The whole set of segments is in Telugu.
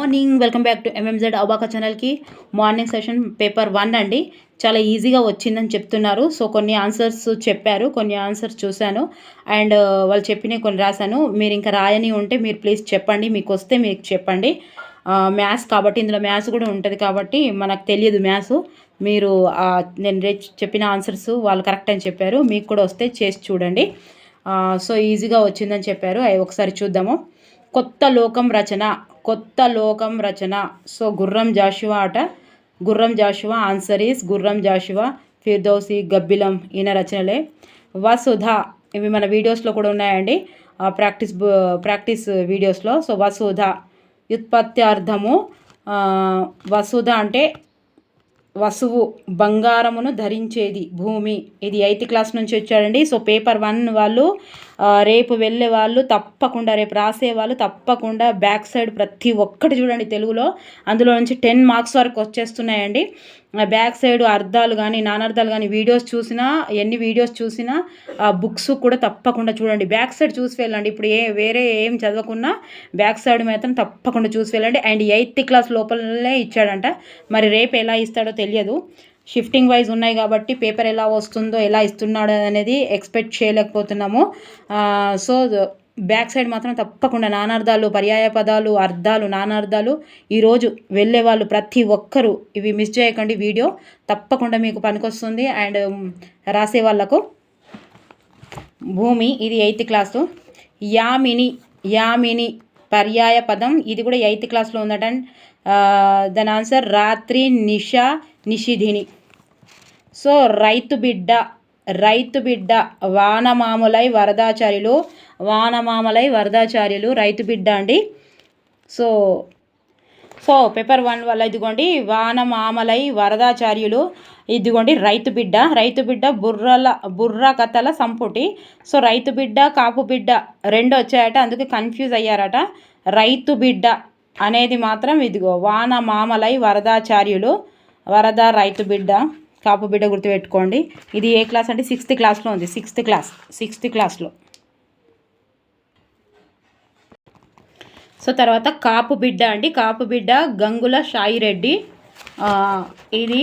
Morning welcome back to MMZ abaca ఛానల్కి మార్నింగ్ సెషన్ పేపర్ వన్ అండి. చాలా ఈజీగా వచ్చిందని చెప్తున్నారు. సో కొన్ని ఆన్సర్స్ చెప్పారు కొన్ని ఆన్సర్స్ చూశాను. అండ్ వాళ్ళు చెప్పినవి కొన్ని రాశాను. మీరు ఇంకా రాయని ఉంటే మీరు ప్లీజ్ చెప్పండి మీకు వస్తే మీకు చెప్పండి. మ్యాథ్స్ కాబట్టి ఇందులో మ్యాథ్స్ కూడా ఉంటుంది కాబట్టి మనకు తెలియదు మ్యాథ్స్. మీరు నేను చెప్పిన ఆన్సర్స్ వాళ్ళు కరెక్ట్ అని చెప్పారు. మీకు కూడా వస్తే చేసి చూడండి. సో ఈజీగా వచ్చిందని చెప్పారు. అవి ఒకసారి చూద్దాము. కొత్త లోకం రచన కొత్త లోకం రచన. సో గుర్రం జాషువా అట. గుర్రం జాషువా ఆన్సర్ ఈస్ గుర్రం జాషువా ఫిర్దౌసి గబ్బిలం ఈయన రచనలే. వసుధ ఇవి మన వీడియోస్లో కూడా ఉన్నాయండి. ఆ, ప్రాక్టీస్ ప్రాక్టీస్ వీడియోస్లో. సో వసుధ ఉత్పత్తి అర్థము వసుధ అంటే వసువు బంగారమును ధరించేది భూమి. ఇది ఎయిత్ క్లాస్ నుంచి వచ్చాడండి. సో పేపర్ వన్ వాళ్ళు రేపు వెళ్ళే వాళ్ళు తప్పకుండా రేపు రాసే వాళ్ళు తప్పకుండా బ్యాక్ సైడ్ ప్రతి ఒక్కటి చూడండి తెలుగులో. అందులో నుంచి టెన్ మార్క్స్ వరకు వచ్చేస్తున్నాయండి. బ్యాక్ సైడ్ అర్థాలు కానీ నానార్థాలు కానీ వీడియోస్ చూసినా ఎన్ని వీడియోస్ చూసినా ఆ బుక్స్ కూడా తప్పకుండా చూడండి. బ్యాక్ సైడ్ చూసి వెళ్ళండి. ఇప్పుడు ఏ వేరే ఏం చదవకున్నా బ్యాక్ సైడ్ మాత్రం తప్పకుండా చూసి వెళ్ళండి. అండ్ ఎయిత్ క్లాస్ లోపలనే ఇచ్చాడంట. మరి రేపు ఎలా ఇస్తాడో తెలియదు. షిఫ్టింగ్ వైజ్ ఉన్నాయి కాబట్టి పేపర్ ఎలా వస్తుందో ఎలా ఇస్తున్నాడు అనేది ఎక్స్పెక్ట్ చేయలేకపోతున్నాము. సో బ్యాక్ సైడ్ మాత్రం తప్పకుండా నానార్థాలు పర్యాయ పదాలు అర్థాలు నానార్థాలు ఈరోజు వెళ్ళే వాళ్ళు ప్రతి ఒక్కరూ ఇవి మిస్ చేయకండి వీడియో. తప్పకుండా మీకు పనికొస్తుంది అండ్ రాసే వాళ్ళకు భూమి ఇది ఎయిత్ క్లాసు యామిని యామిని పర్యాయ పదం ఇది కూడా ఎయిత్ క్లాస్లో ఉందట. అండ్ దాని ఆన్సర్ రాత్రి నిష నిషిధిని. సో రైతు బిడ్డ రైతు బిడ్డ వానమాములై వరదాచార్యులు వానమామలై వరదాచార్యులు రైతు బిడ్డ అండి. సో సో పేపర్ వన్ వల్ల ఇదిగోండి వానమామలై వరదాచార్యులు ఇదిగోండి రైతు బిడ్డ రైతు బిడ్డ బుర్రల బుర్ర కథల సంపుటి. సో రైతు బిడ్డ కాపు బిడ్డ రెండు వచ్చాయట అందుకే కన్ఫ్యూజ్ అయ్యారట. రైతు బిడ్డ అనేది మాత్రం ఇదిగో వాన మామలై వరదాచార్యులు వరద రైతు బిడ్డ. కాపు బిడ్డ గుర్తుపెట్టుకోండి. ఇది ఏ క్లాస్ అంటే సిక్స్త్ క్లాస్లో ఉంది. సిక్స్త్ క్లాస్ సిక్స్త్ క్లాస్లో. సో తర్వాత కాపు బిడ్డ అండి. కాపు బిడ్డ గంగుల సాయిరెడ్డి. ఇది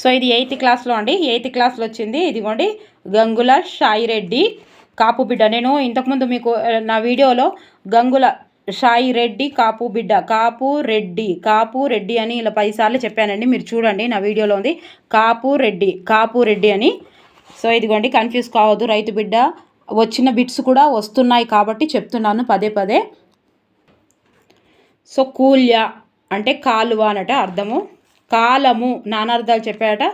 సో ఇది ఎయిత్ క్లాస్లో అండి. ఎయిత్ క్లాస్లో వచ్చింది. ఇదిగోండి గంగుల సాయిరెడ్డి కాపు బిడ్డ. నేను ఇంతకుముందు మీకు నా వీడియోలో గంగుల సాయి రెడ్డి కాపు బిడ్డ కాపు రెడ్డి కాపు రెడ్డి అని ఇలా పదిసార్లు చెప్పానండి. మీరు చూడండి నా వీడియోలో ఉంది. కాపు రెడ్డి కాపు రెడ్డి అని. సో ఇదిగోండి కన్ఫ్యూజ్ కావద్దు. రైతు బిడ్డ వచ్చిన బిట్స్ కూడా వస్తున్నాయి కాబట్టి చెప్తున్నాను పదే పదే. సో కూల్య అంటే కాలువ అనట అర్థము. కాలము నానార్థాలు చెప్పాడట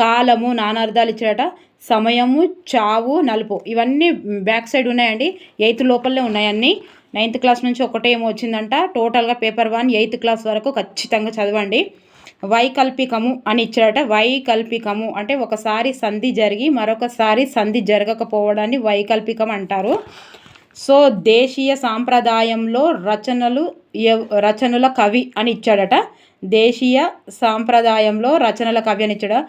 కాలము నానార్థాలు ఇచ్చాడట సమయము చావు నలుపు. ఇవన్నీ బ్యాక్ సైడ్ ఉన్నాయండి. ఎయిత్ లోపలనే ఉన్నాయన్నీ నైన్త్ క్లాస్ నుంచి ఒకటే ఏమో వచ్చిందంట. టోటల్గా పేపర్ వన్ ఎయిత్ క్లాస్ వరకు ఖచ్చితంగా చదవండి. వైకల్పికము అని ఇచ్చాడట. వైకల్పికము అంటే ఒకసారి సంధి జరిగి మరొకసారి సంధి జరగకపోవడాన్ని వైకల్పికం అంటారు. సో దేశీయ సాంప్రదాయంలో రచనలు రచనల కవి అని ఇచ్చాడట. దేశీయ సాంప్రదాయంలో రచనల కవి అని ఇచ్చాడు.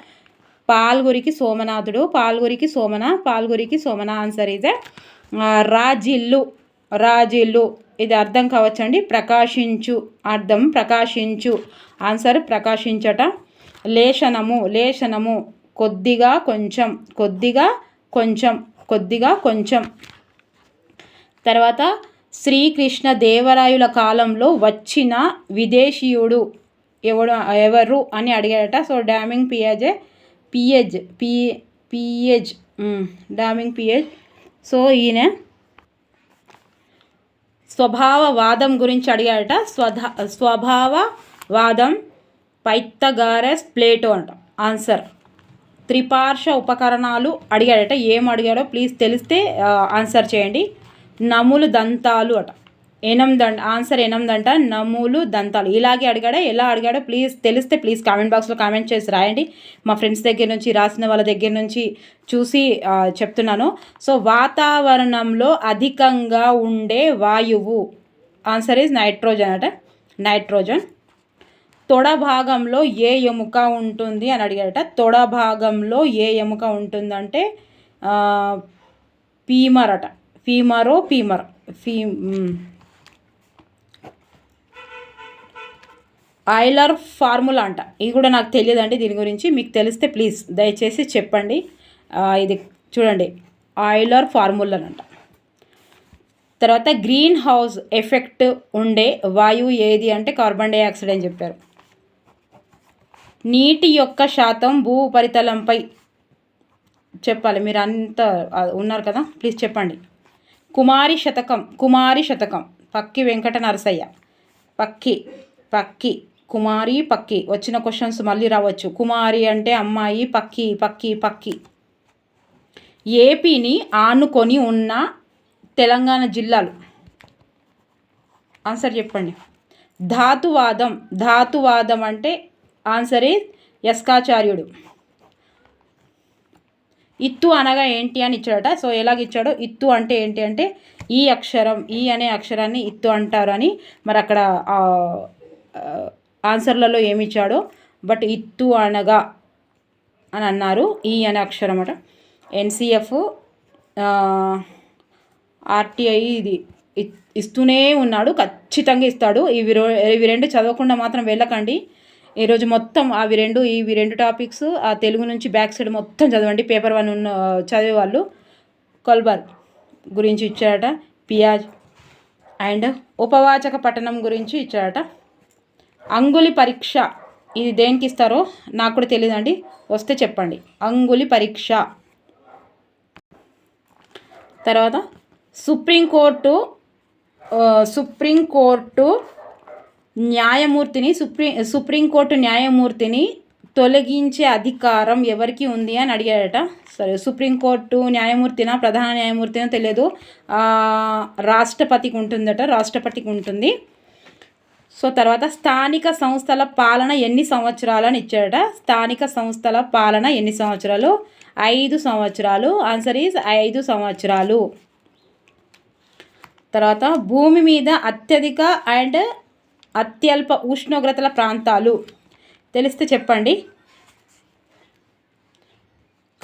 పాల్గురికి సోమనాథుడు పాల్గురికి సోమన పాల్గురికి సోమన ఆన్సర్ ఇదే రాజిల్లు రాజిల్లు ఇది అర్థం కావచ్చండి? ప్రకాశించు. అర్థం ప్రకాశించు. ఆన్సర్ ప్రకాశించట. లేశనము లేశనము. కొద్దిగా కొంచెం. కొద్దిగా కొంచెం. కొద్దిగా కొంచెం. తర్వాత శ్రీకృష్ణ దేవరాయుల కాలంలో వచ్చిన విదేశీయుడు ఎవడు ఎవరు అని అడిగాడట సో డామింగ్ పియాజే పియేజ్ పి పియేజ్ డామింగ్ పియేజ్. సో ఈయన స్వభావవాదం గురించి అడిగాడట స్వధా స్వభావవాదం పైత్తగారెస్ ప్లేటో అంట. ఆన్సర్. త్రిపార్శ్వ ఉపకరణాలు అడిగాడట ఏం అడిగాడో ప్లీజ్ తెలిస్తే ఆన్సర్ చేయండి. నములు దంతాలు అట. ఎనిమిదంట ఆన్సర్ ఎనిమిదంట నములు దంతాలు. ఇలాగే అడిగాడా ఎలా అడిగాడో ప్లీజ్ తెలిస్తే ప్లీజ్ కామెంట్ బాక్స్లో కామెంట్ చేసి రాయండి. మా ఫ్రెండ్స్ దగ్గర నుంచి రాసిన వాళ్ళ దగ్గర నుంచి చూసి చెప్తున్నాను. సో వాతావరణంలో అధికంగా ఉండే వాయువు ఆన్సర్ ఈజ్ నైట్రోజన్ అట. నైట్రోజన్. తొడ భాగంలో ఏ ఎముక ఉంటుంది అని అడిగాడట తొడ భాగంలో ఏ ఎముక ఉంటుందంటే పీమర్ అట. ఫీమరో పీమర్ ఫీ ఆయిలర్ ఫార్ములా అంట. ఇది కూడా నాకు తెలియదండి దీని గురించి మీకు తెలిస్తే ప్లీజ్ దయచేసి చెప్పండి. ఇది చూడండి ఆయిలర్ ఫార్ములా అంట. తర్వాత గ్రీన్ హౌస్ ఎఫెక్ట్ ఉండే వాయువు ఏది అంటే కార్బన్ డైఆక్సైడ్ అని చెప్పారు. నీటి యొక్క శాతం భూ ఉపరితలంపై చెప్పాలి మీరు అంత ఉన్నారు కదా ప్లీజ్ చెప్పండి. కుమారి శతకం కుమారి శతకం పక్కి వెంకట నరసయ్య. పక్కి పక్కి. కుమారి పక్కి. వచ్చిన క్వశ్చన్స్ మళ్ళీ రావచ్చు. కుమారి అంటే అమ్మాయి పక్కి పక్కి పక్కి. ఏపీని ఆనుకొని ఉన్న తెలంగాణ జిల్లాలు. ఆన్సర్ చెప్పండి. ధాతువాదం. ధాతువాదం అంటే ఆన్సర్ యస్కాచార్యుడు. ఇత్తు అనగా ఏంటి అని ఇచ్చాడట. సో ఎలాగ ఇచ్చాడో? ఇత్తు అంటే ఏంటి అంటే ఈ అక్షరం ఈ అనే అక్షరాన్ని ఇత్తు అంటారు అని మరి అక్కడ ఆన్సర్లలో ఏమి ఇచ్చాడో బట్ ఇత్తు అనగా అని అన్నారు. ఈ అనే అక్షరం అట. ఎన్సిఎఫ్ ఆర్టీఐ ఇది ఇస్తూనే ఉన్నాడు. ఖచ్చితంగా ఇస్తాడు. ఇవి ఇవి రెండు చదవకుండా మాత్రం వెళ్ళకండి. ఈరోజు మొత్తం అవి రెండు ఇవి రెండు టాపిక్స్ ఆ తెలుగు నుంచి బ్యాక్ సైడ్ మొత్తం చదవండి. పేపర్ వన్ ఉన్న చదివే వాళ్ళు కొల్బర్ గురించి ఇచ్చాడట. పియాజ్ అండ్ ఉపవాచక పఠనం గురించి ఇచ్చాడట. అంగులి పరీక్ష. ఇది దేనికి ఇస్తారో నాకు కూడా తెలియదండి వస్తే చెప్పండి. అంగులి పరీక్ష. తర్వాత సుప్రీంకోర్టు సుప్రీంకోర్టు న్యాయమూర్తిని సుప్రీం సుప్రీంకోర్టు న్యాయమూర్తిని తొలగించే అధికారం ఎవరికి ఉంది అని అడిగాడట సరే సుప్రీంకోర్టు న్యాయమూర్తినా ప్రధాన న్యాయమూర్తినా తెలియదు. రాష్ట్రపతికి ఉంటుందట రాష్ట్రపతికి ఉంటుంది. సో తర్వాత స్థానిక సంస్థల పాలన ఎన్ని సంవత్సరాలు అని ఇచ్చాడట? స్థానిక సంస్థల పాలన ఎన్ని సంవత్సరాలు? ఐదు సంవత్సరాలు. ఆన్సర్ ఈజ్ ఐదు సంవత్సరాలు. తర్వాత భూమి మీద అత్యధిక అండ్ అత్యల్ప ఉష్ణోగ్రతల ప్రాంతాలు. తెలిస్తే చెప్పండి.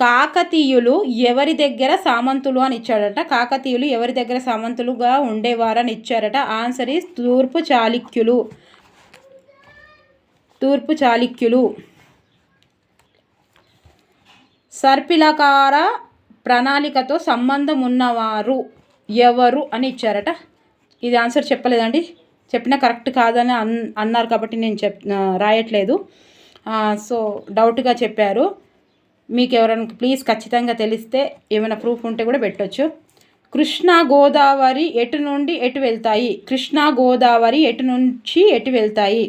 కాకతీయులు ఎవరి దగ్గర సామంతులు అని ఇచ్చాడట? కాకతీయులు ఎవరి దగ్గర సామంతులుగా ఉండేవారని ఇచ్చారట? ఆన్సర్ ఈస్ తూర్పు చాళుక్యులు. తూర్పు చాళుక్యులు. సర్పిలకార ప్రణాళికతో సంబంధం ఉన్నవారు ఎవరు అని ఇచ్చారట? ఇది ఆన్సర్ చెప్పలేదండి. చెప్పినా కరెక్ట్ కాదని అన్ అన్నారు కాబట్టి నేను చెప్ రాయట్లేదు. సో డౌట్గా చెప్పారు. మీకు ఎవరైనా ప్లీజ్ ఖచ్చితంగా తెలిస్తే ఏమైనా ప్రూఫ్ ఉంటే కూడా పెట్టొచ్చు. కృష్ణా గోదావరి ఎటు నుండి ఎటు వెళ్తాయి? కృష్ణా గోదావరి ఎటు నుంచి ఎటు వెళ్తాయి?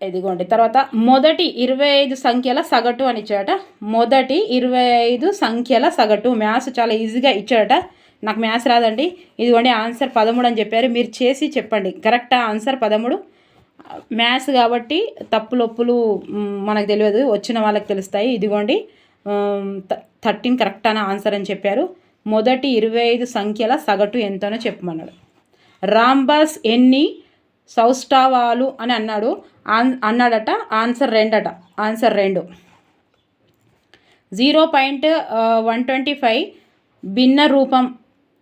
ఇదిగోండి. తర్వాత మొదటి ఇరవై ఐదు సంఖ్యల సగటు అని ఇచ్చాడట మొదటి ఇరవై ఐదు సంఖ్యల సగటు. మ్యాథ్స్ చాలా ఈజీగా ఇచ్చాడట నాకు మ్యాథ్స్ రాదండి. ఇదిగోండి ఆన్సర్ పదమూడు అని చెప్పారు. మీరు చేసి చెప్పండి. కరెక్టా? ఆన్సర్ పదమూడు. మ్యాథ్స్ కాబట్టి తప్పులొప్పులు మనకు తెలియదు. వచ్చిన వాళ్ళకి తెలుస్తాయి. ఇదిగోండి థర్టీన్ కరెక్ట్ అని ఆన్సర్ అని చెప్పారు. మొదటి ఇరవై ఐదు సంఖ్యల సగటు ఎంతనో చెప్పమన్నాడు. రాంబస్ ఎన్ని? సౌష్ఠవాలు అని అన్నాడు. ఆన్ అన్నాడట. ఆన్సర్ రెండట. ఆన్సర్ రెండు. Zero point one twenty five భిన్న రూపం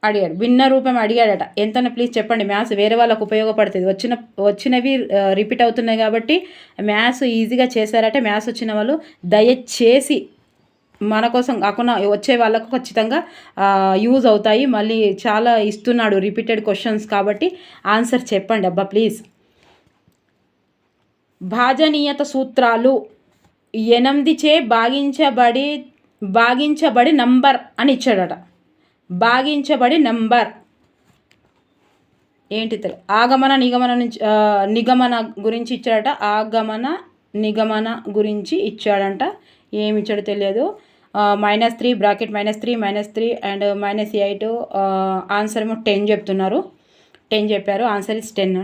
అడిగాడు. భిన్న రూపం అడిగాడట. ఎంతన ప్లీజ్ చెప్పండి మ్యాథ్స్ వేరే వాళ్ళకు ఉపయోగపడుతుంది. వచ్చిన వచ్చినవి రిపీట్ అవుతున్నాయి కాబట్టి మ్యాథ్స్ ఈజీగా చేశారట. మ్యాథ్స్ వచ్చిన వాళ్ళు దయచేసి మన కోసం కాకుండా వచ్చే వాళ్ళకు ఖచ్చితంగా యూజ్ అవుతాయి. మళ్ళీ చాలా ఇస్తున్నాడు రిపీటెడ్ క్వశ్చన్స్ కాబట్టి ఆన్సర్ చెప్పండి అబ్బా ప్లీజ్ భాజనీయత సూత్రాలు ఎనిమిదిచే భాగించబడి భాగించబడి నంబర్ అని ఇచ్చాడట. భాగించబడి నంబర్. ఏంటి ఆగమన నిగమన నుంచి నిగమన గురించి ఇచ్చాడట. ఆగమన నిగమన గురించి ఇచ్చాడంట. ఏమి ఇచ్చాడో తెలియదు. Minus three bracket minus three minus three and minus eight answer ఏమో టెన్ చెప్తున్నారు. టెన్ చెప్పారు. Answer is ten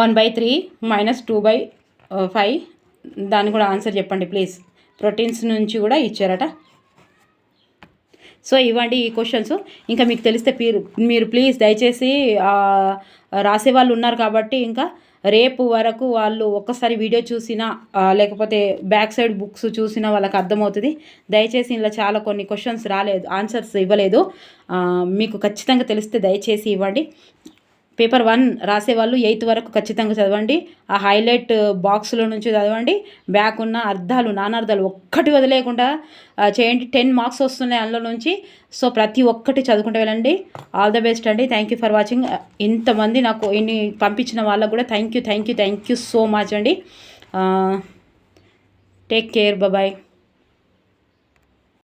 one by three minus two by five దాన్ని కూడా ఆన్సర్ చెప్పండి ప్లీజ్ ప్రోటీన్స్ నుంచి కూడా ఇచ్చారట. సో ఇవ్వండి ఈ క్వశ్చన్స్. ఇంకా మీకు తెలిస్తే మీరు మీరు ప్లీజ్ దయచేసి రాసే వాళ్ళు ఉన్నారు కాబట్టి ఇంకా రేపు వరకు వాళ్ళు ఒక్కసారి వీడియో చూసినా లేకపోతే బ్యాక్ సైడ్ బుక్స్ చూసినా వాళ్ళకి అర్థమవుతుంది. దయచేసి ఇలా చాలా కొన్ని క్వశ్చన్స్ రాలేదు ఆన్సర్స్ ఇవ్వలేదు. మీకు ఖచ్చితంగా తెలిస్తే దయచేసి ఇవ్వండి. పేపర్ వన్ రాసేవాళ్ళు ఎయిత్ వరకు ఖచ్చితంగా చదవండి. ఆ హైలైట్ బాక్స్లో నుంచి చదవండి. బ్యాక్ ఉన్న అర్థాలు నానార్థాలు ఒక్కటి వదిలేయకుండా చేయండి. టెన్ మార్క్స్ వస్తున్నాయి అందులో నుంచి. సో ప్రతి ఒక్కటి చదువుకుంటూ వెళ్ళండి. ఆల్ ద బెస్ట్ అండి. Thank you for watching. ఇంతమంది నాకు ఇన్ని పంపించిన వాళ్ళకు కూడా thank you thank you thank you so much అండి. Take care. బాయ్